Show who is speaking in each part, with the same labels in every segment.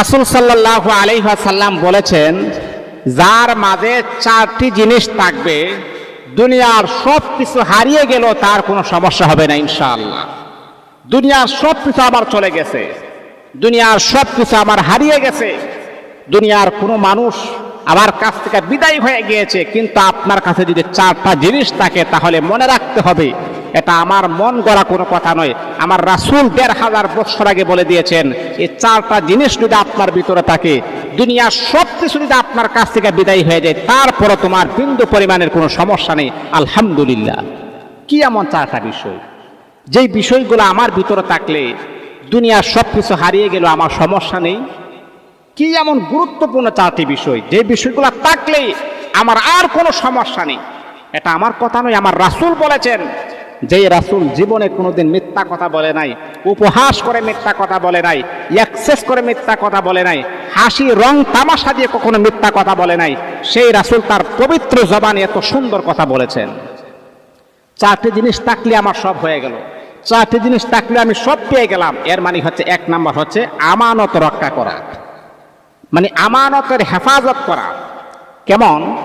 Speaker 1: রাসুল সাল্লাহ আলহাসাল্লাম বলেছেন, যার মাঝে চারটি জিনিস থাকবে, দুনিয়ার সব কিছু হারিয়ে গেল তার কোনো সমস্যা হবে না, ইনশাআল্লাহ। দুনিয়ার সব কিছু আবার চলে গেছে, দুনিয়ার সব কিছু আমার হারিয়ে গেছে, দুনিয়ার কোনো মানুষ আমার কাছ থেকে বিদায় হয়ে গিয়েছে, কিন্তু আপনার কাছে যদি চারটা জিনিস থাকে, তাহলে মনে রাখতে হবে এটা আমার মন গড়া কোনো কথা নয়। আমার রাসুল দেড় হাজার বছর আগে বলে দিয়েছেন, এই চারটা জিনিস যদি আপনার ভিতরে থাকে, দুনিয়ার সব কিছু যদি আপনার কাছ থেকে বিদায় হয়ে যায়, তারপরও তোমার বিন্দু পরিমাণের কোনো সমস্যা নেই। আলহামদুলিল্লাহ। কি এমন চারটা বিষয়? যেই বিষয়গুলো আমার ভিতরে থাকলে দুনিয়ার সব কিছু হারিয়ে গেল আমার সমস্যা নেই? কি এমন গুরুত্বপূর্ণ চারটি বিষয়? যে বিষয়গুলো থাকলেই আমার আর কোনো সমস্যা নেই। এটা আমার কথা নয়, আমার রাসূল বলেছেন যে রাসুল জীবনে কোনোদিন মিথ্যা কথা বলে নাই, উপহাস করে মিথ্যা কথা বলে নাই এক্সেস করে মিথ্যা কথা বলে নাই, হাসি, রং, তামাশা দিয়ে কখনো মিথ্যা কথা বলে নাই, সেই রাসুল তার পবিত্র জবানে এত সুন্দর কথা বলেছেন। চারটি জিনিস থাকলে আমার সব হয়ে গেল। চারটি জিনিস থাকলে আমি সব পেয়ে গেলাম। এর মানে হচ্ছে, এক নাম্বার হচ্ছে আমানত রক্ষা করা। মানে আমানতের হেফাজত করা। কেমন?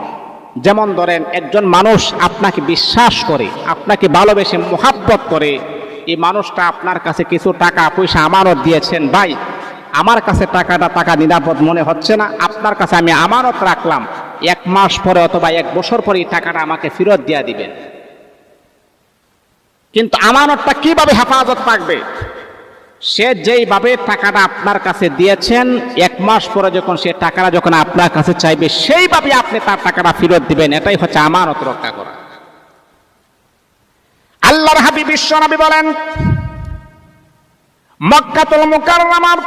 Speaker 1: যেমন ধরেন একজন মানুষ আপনাকে বিশ্বাস করে, আপনাকে ভালোবেসে মোহাব্বত করে, এই মানুষটা আপনার কাছে কিছু টাকা, পয়সা, আমানত দিয়েছেন, ভাই, আমার কাছে টাকাটা টাকা নিরাপদ মনে হচ্ছে না, আপনার কাছে আমি আমানত রাখলাম, এক মাস পরে অথবা এক বছর পরে এই টাকাটা আমাকে ফেরত দিয়ে দিবেন। কিন্তু আমানতটা কীভাবে হেফাজত থাকবে? সে যেইভাবে টাকাটা আপনার কাছে দিয়েছেন, এক মাস পরে যখন সে টাকাটা যখন আপনার কাছে চাইবে সেইভাবে আপনি তার টাকাটা ফেরত দিবেন। এটাই হচ্ছে আমানত রক্ষা করা। আল্লাহর হাবিব বিশ্বনবী বলেন, মক্কাতুল মুকাররমার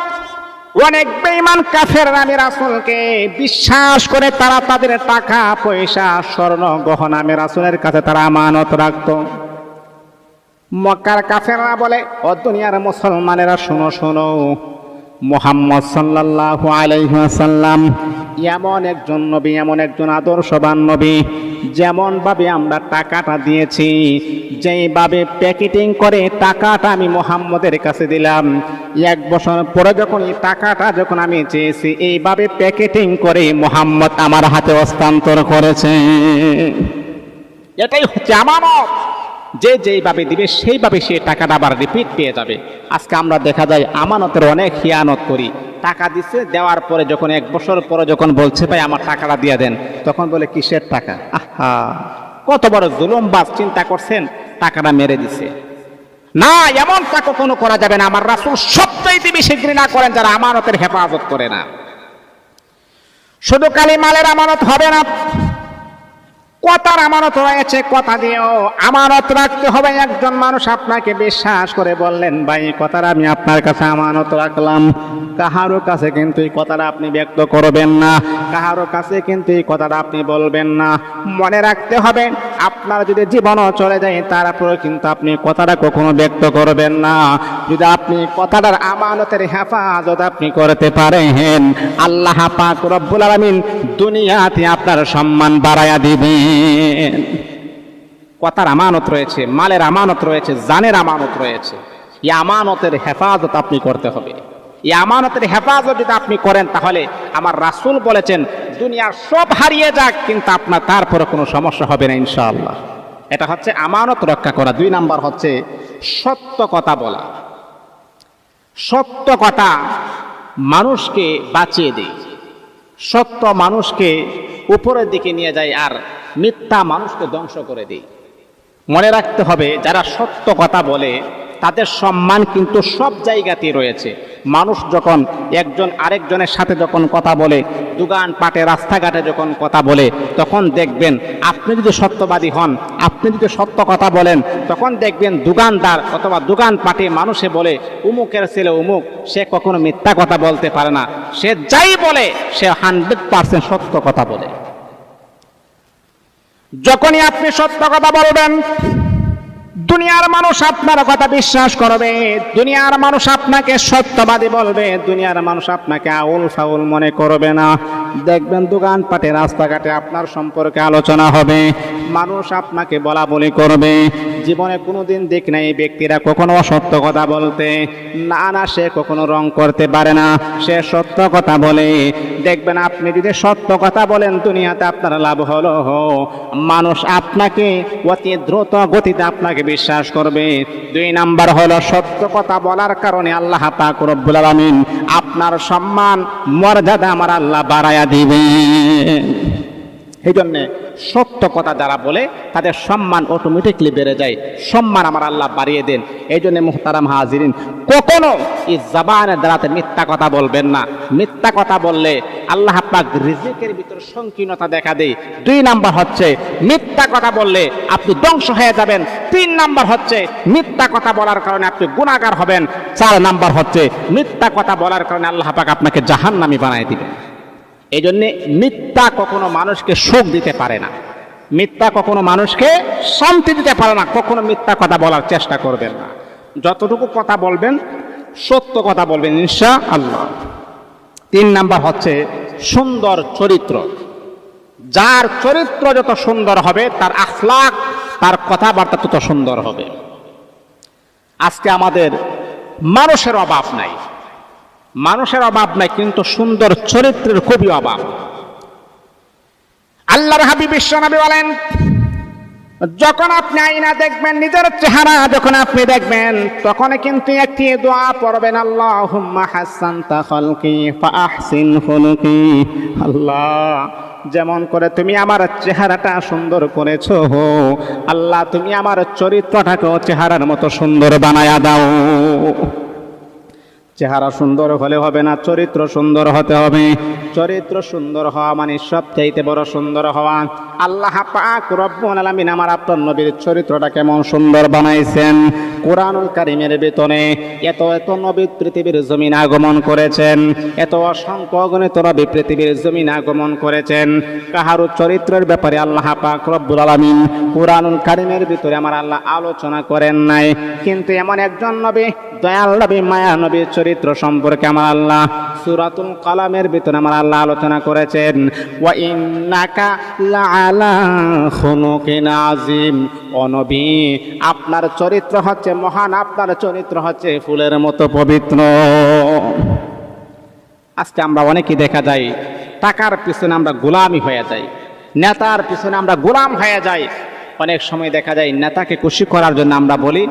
Speaker 1: অনেক বেঈমান কাফের আমি রাসূলকে বিশ্বাস করে তারা তাদের টাকা, পয়সা, স্বর্ণ, গহনা আমি রাসূলের কাছে তারা আমানত রাখতো। মক্কার কাফেররা বলে, ও দুনিয়ার মুসলমানেরা, শোনো শোনো। মোহাম্মদ সাল্লাল্লাহু আলাইহি ওয়াসাল্লাম এমন একজন নবী, এমন একজন আদর্শবান নবী, যেমন ভাবে আমরা টাকাটা দিয়েছি। যেইভাবে প্যাকেটিং করে টাকাটা আমি মোহাম্মদের কাছে দিলাম। এক বছর পরে যখন এই টাকাটা যখন আমি চেয়েছি এইভাবে প্যাকেটিং করে মোহাম্মদ আমার হাতে হস্তান্তর করেছে। এটাই হচ্ছে আমানত। যে যেইভাবে দিবে, সেইভাবে সে টাকাটা আবার রিপিট পেয়ে যাবে। আজকে আমরা দেখা যায় আমানতের অনেক হিয়ানত করি। টাকা দিচ্ছে দেওয়ার পরে যখন এক বছর পরে যখন বলছে, ভাই, আমার টাকাটা দিয়ে দেন। তখন বলে, কিসের টাকা? আহা! কত বড় জুলুম বাস চিন্তা করছেন, টাকাটা মেরে দিছে। না, এমন এমনটা কখনো করা যাবে না। আমার রাসুল সবচাইতে বেশি ঘৃণা করেন যারা আমানতের হেফাজত করে না। শুধু কালি মালের আমানত হবে না। কথার আমানত রয়েছে, কথা দিয়েও আমানত রাখতে হবে। একজন মানুষ আপনাকে বিশ্বাস করে বললেন, ভাই কথার আমি আপনার কাছে আমানত রাখলাম। কাহারও কাছে কিন্তু এই কথাটা আপনি ব্যক্ত করবেন না। কাহারও কাছে কিন্তু এই কথাটা আপনি বলবেন না। মনে রাখতে হবে আপনার যদি জীবনও চলে যায় তারপরে কিন্তু আপনি কথাটা কখনো ব্যক্ত করবেন না। যদি আপনি কথাটার আমানতের হেফাজত আপনি করতে পারেন, আল্লাহ পাক রব্বুল আলামিন দুনিয়াতে আপনার সম্মান বাড়ায়া দিবেন। কথার আমানত রয়েছে, মালের আমানত রয়েছে, জানের আমানত রয়েছে। এই আমানতের হেফাজত আপনি করতে হবে। এই আমানতের হেফাজত যদি আপনি করেন, তাহলে আমার রাসূল বলেছেন দুনিয়ার সব হারিয়ে যাক, কিন্তু আপনার তারপরে কোনো সমস্যা হবে না, ইনশাআল্লাহ। এটা হচ্ছে আমানত রক্ষা করা। দুই নাম্বার হচ্ছে সত্য কথা বলা। সত্য কথা মানুষকে বাঁচিয়ে দেয়। সত্য মানুষকে উপরের দিকে নিয়ে যায় আর মিথ্যা মানুষকে ধ্বংস করে দেয়। মনে রাখতে হবে, যারা সত্য কথা বলে তাদের সম্মান কিন্তু সব জায়গাতেই রয়েছে। মানুষ যখন একজন আরেকজনের সাথে যখন কথা বলে দোকান পাটে রাস্তাঘাটে যখন কথা বলে, তখন দেখবেন আপনি যদি সত্যবাদী হন, আপনি যদি সত্য কথা বলেন, তখন দেখবেন দোকানদার অথবা দোকান পাটে মানুষে বলে, উমুকের ছেলে উমুক, সে কখনো মিথ্যা কথা বলতে পারে না। সে যাই বলে, সে হান্ড্রেড পার্সেন্ট সত্য কথা বলে। যখনই আপনি সত্য কথা বলবেন দুনিয়ার মানুষ আপনার কথা বিশ্বাস করবে, দুনিয়ার মানুষ আপনাকে সত্যবাদী বলবে, দুনিয়ার মানুষ আপনাকে আউল ফাউল মনে করবে না। দেখবেন দোকানপাটে, রাস্তাঘাটে আপনার সম্পর্কে আলোচনা হবে, মানুষ আপনাকে বলা বলি করবে জীবনে কোনোদিন দেখ নাই ব্যক্তিরা কখনো অসত্য কথা বলতে। না না, সে কখনো রং করতে পারে না। সে সত্য কথা বলে। দেখবেন আপনি যদি সত্য কথা বলেন, দুনিয়াতে আপনার লাভ হলো। মানুষ আপনাকে অতি দ্রুত গতিতে আপনাকে বিশ্বাস করবে। দুই নাম্বার হলো, সত্য কথা বলার কারণে আল্লাহ পাক রব্বুল আলামিন আপনার সম্মান, মর্যাদা আমার আল্লাহ বাড়ায়া দিবে এই জন্যে সত্য কথা যারা বলে, তাদের সম্মান অটোমেটিকলি বেড়ে যায়। সম্মান আমার আল্লাহ বাড়িয়ে দেন। এই জন্য মুহতারাম হাজিরিন, কখনো এই জবানের দ্বারাতে মিথ্যা কথা বলবেন না। মিথ্যা কথা বললে আল্লাহ পাক রিজিকের ভিতর সংকীর্ণতা দেখা দেয়। দুই নাম্বার হচ্ছে, মিথ্যা কথা বললে আপনি ধ্বংস হয়ে যাবেন। তিন নাম্বার হচ্ছে, মিথ্যা কথা বলার কারণে আপনি গুণাগার হবেন। চার নাম্বার হচ্ছে, মিথ্যা কথা বলার কারণে আল্লাহ পাক আপনাকে জাহান্নামি বানায় দিবেন। এই জন্যে মিথ্যা কখনো মানুষকে সুখ দিতে পারে না। মিথ্যা কখনো মানুষকে শান্তি দিতে পারে না। কখনো মিথ্যা কথা বলার চেষ্টা করবেন না। যতটুকু কথা বলবেন, সত্য কথা বলবেন ইনশা আল্লাহ তিন নাম্বার হচ্ছে সুন্দর চরিত্র। যার চরিত্র যত সুন্দর হবে, তার আখলাক, তার কথাবার্তা তত সুন্দর হবে। আজকে আমাদের মানুষের অভাব নাই। মানুষের অভাব নাই, কিন্তু সুন্দর চরিত্রের খুবই অভাব। আল্লাহর হাবিব বিশ্বনবী বলেন, যখন আপনি আইনা দেখবেন, নিজের চেহারা যখন আপনি দেখবেন তখন কিন্তু একটি দোয়া পড়বেন আল্লাহ হাসানতা আল্লাহ, যেমন করে তুমি আমার চেহারাটা সুন্দর করেছ, আল্লাহ তুমি আমার চরিত্রটাকেও চেহারার মতো সুন্দর বানায়া দাও। চেহারা সুন্দর হলে হবে না, চরিত্র সুন্দর হতে হবে। চরিত্র সুন্দর হওয়া মানে সবচাইতে বড় সুন্দর হওয়া। আল্লাহ পাক রব্বুল আলামিন আমার আপনার নবীর চরিত্রটা কেমন সুন্দর বানাইছেন। কোরআনুল কারিমের বেতনে এত এত নবী পৃথিবীর জমিন আগমন করেছেন, এত অসংখ্য অগণিত নবী পৃথিবীর জমিন আগমন করেছেন। কাহারও চরিত্রের ব্যাপারে আল্লাহ পাক রব্বুল আলামিন কোরআনুল কারিমের ভিতরে আমার আল্লাহ আলোচনা করেন নাই। কিন্তু এমন একজন নবী দয়াল নবী, মায়া নবীর চরিত্র সম্পর্কে আমার আল্লাহ সুরাতুল কালামের ভিতরে আমার আল্লাহ আলোচনা করেছেন। ওয়া ইন্নাকা লাআলা খুলুকিন আযীম। ও নবী, আপনার চরিত্র হচ্ছে মহান, আপনার চরিত্র হচ্ছে ফুলের মতো পবিত্র। আজকে আমরা অনেকেই দেখা যায়, টাকার পিছনে আমরা গোলামি হয়ে যাই, নেতার পিছনে আমরা গোলাম হয়ে যাই। অনেক সময় দেখা যায়, নেতাকে খুশি করার জন্য আমরা বলি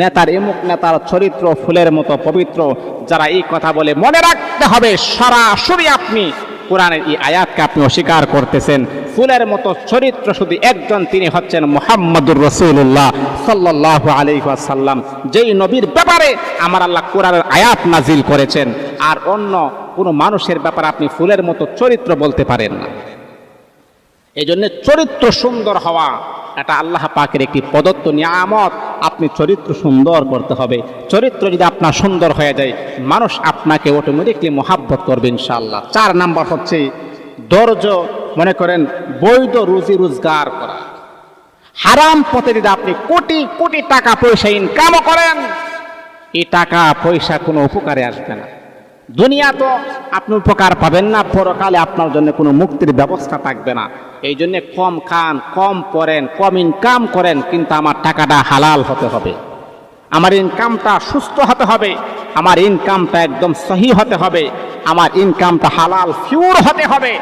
Speaker 1: নেতার এমুক নেতার চরিত্র ফুলের মতো পবিত্র, যারা এই কথা বলে, মনে রাখতে হবে, সরাসরি আপনি কোরআনের এই আয়াতকে আপনি অস্বীকার করতেছেন। ফুলের মতো চরিত্র শুধু একজন, তিনি হচ্ছেন মোহাম্মদুর রসুল্লাহ সাল্লাহ আলাইসাল্লাম যেই নবীর ব্যাপারে আমার আল্লাহ কোরআনের আয়াত নাজিল করেছেন, আর অন্য কোনো মানুষের ব্যাপারে আপনি ফুলের মতো চরিত্র বলতে পারেন না। এই জন্য চরিত্র সুন্দর হওয়া এটা আল্লাহ পাকের একটি প্রদত্ত নিয়ামত। আপনি চরিত্র সুন্দর করতে হবে। চরিত্র যদি আপনার সুন্দর হয়ে যায়, মানুষ আপনাকে অটোমেটিকলি মহাব্বত করবে ইনশাল্লাহ চার নাম্বার হচ্ছে ধৈর্য, মনে করেন বৈধ রুজি রোজগার করা। হারাম পথে যদি আপনি কোটি কোটি টাকা পয়সা ইনকামও করেন, এই টাকা পয়সা কোনো উপকারে আসবে না। দুনিয়া তো আপনি উপকার পাবেন না, পরকালে আপনার জন্য কোনো মুক্তির ব্যবস্থা থাকবে না। এই জন্য কম খান, কম পড়েন, কম ইনকাম করেন, কিন্তু আমার টাকাটা হালাল হতে হবে। আমার ইনকামটা সুস্থ হতে হবে, আমার ইনকামটা একদম সহি হতে হবে, আমার ইনকামটা হালাল ফিউর হতে হবে।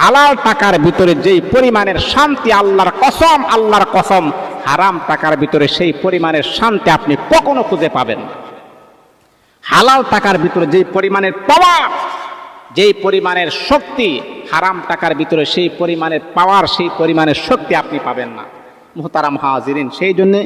Speaker 1: হালাল টাকার ভিতরে যেই পরিমাণের শান্তি আল্লাহর কসম আল্লাহর কসম, হারাম টাকার ভিতরে সেই পরিমাণের শান্তি আপনি কখনো খুঁজে পাবেন হালাল টাকার ভিতরে যেই পরিমাণের পাওয়ার যেই পরিমাণের শক্তি হারাম টাকার ভিতরে, সেই পরিমাণের পাওয়ার সেই পরিমাণের শক্তি আপনি পাবেন না। মোহতারাম হাজিরিন, সেই জন্যে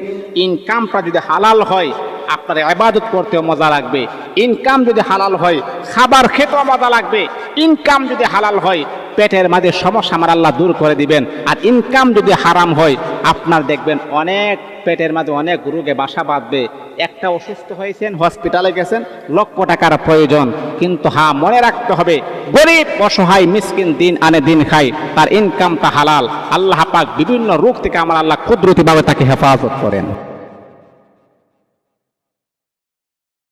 Speaker 1: ইনকামটা যদি হালাল হয়, আপনার আবাদত করতেও মজা লাগবে। ইনকাম যদি হালাল হয়, খাবার খেতেও মজা লাগবে। ইনকাম যদি হালাল হয়, পেটের মাঝে সমস্যা আমার আল্লাহ দূর করে দিবেন। আর ইনকাম যদি হারাম হয়, আপনার দেখবেন অনেক পেটের মাঝে অনেক রোগে বাসা বাঁধবে। একটা অসুস্থ হয়েছেন, হসপিটালে গেছেন, লক্ষ টাকার প্রয়োজন। কিন্তু হা, মনে রাখতে হবে, গরিব, অসহায়, মিসকিন দিন আনে দিন খায়, তার ইনকামটা হালাল। আল্লাহ পাক বিভিন্ন রোগ থেকে আমার আল্লাহ কুদরতিভাবে তাকে হেফাজত করেন।